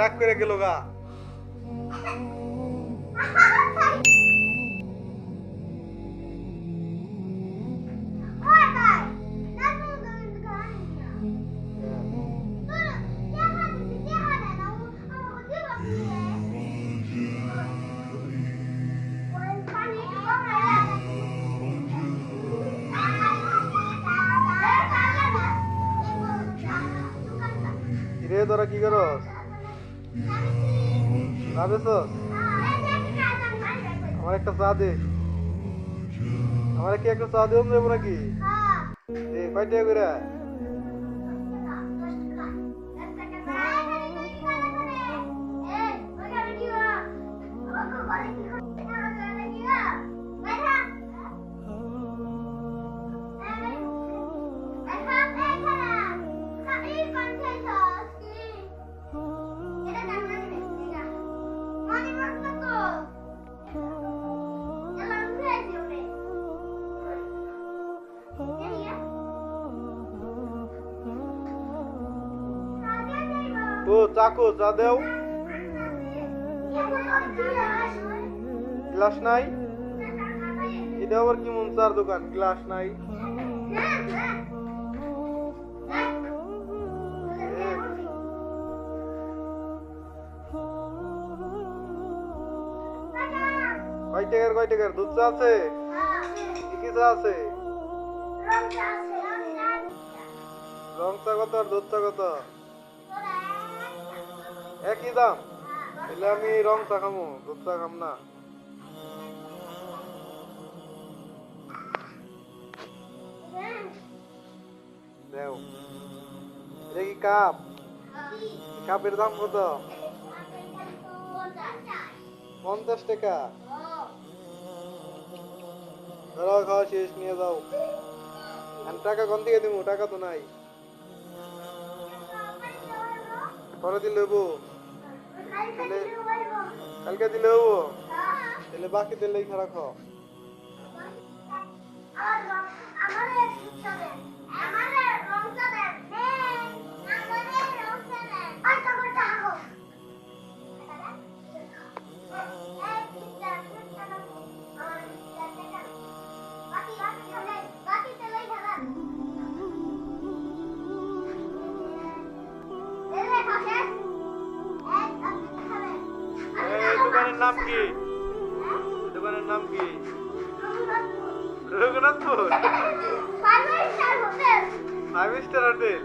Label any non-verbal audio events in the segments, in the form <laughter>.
রাগ করে গেল গা। তোরা কি করস? চা বেচস আমার একটা চা দে। আমার কি একটা চা দেবো দেবো নাকি? এ কয়টা করে তো চাকো চা দেও। গ্লাস নাই? এটা আবার কি মন চার দোকান? গ্লাস নাই। দুধ চা আছে? আছে? রং চা কত আর দুধ চা কত? একই দাম। তাহলে আমি রং চা খামো, দুধ চা খাম না। দেও এটা কাপ? কাপের দাম কত? পঞ্চাশ টাকা। ধরো, খাওয়া শেষ, নিয়ে যাও। টাকা কোন থেকে দিব টাকা তো নাই। পরে দিলে হব কালকে দিলে হব তাহলে বাকি দিলেই খারাপ খাও নাম কি এই দোকানের নাম কি রঘুনাথপুর ফাইভ স্টার হোটেল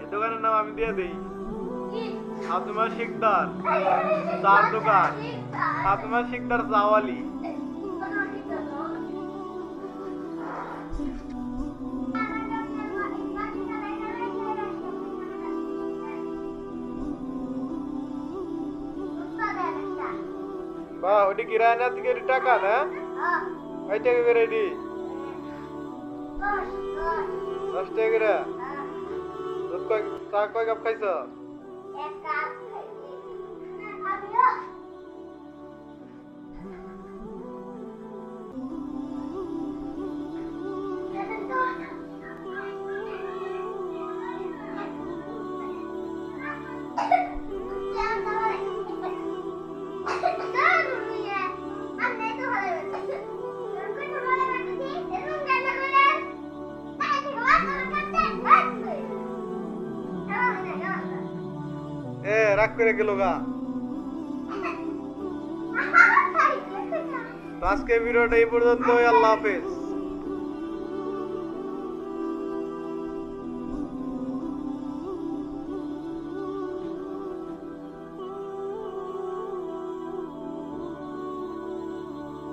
এই দোকানের নাম আমি দিয়ে দিই ফাতেমা শিকদার চার দোকান ফাতেমা শিকদার চাওয়ালি বাহ ওটি কিরায়না থেকে টাকা, না? কয় টাকা করে এটি। দশ টাকা করে। চা কয় কাপ খাইছ? রাগ করে গেল গা। <laughs> তো আজকে ভিডিওটা এই পর্যন্ত আল্লাহ হাফেজ।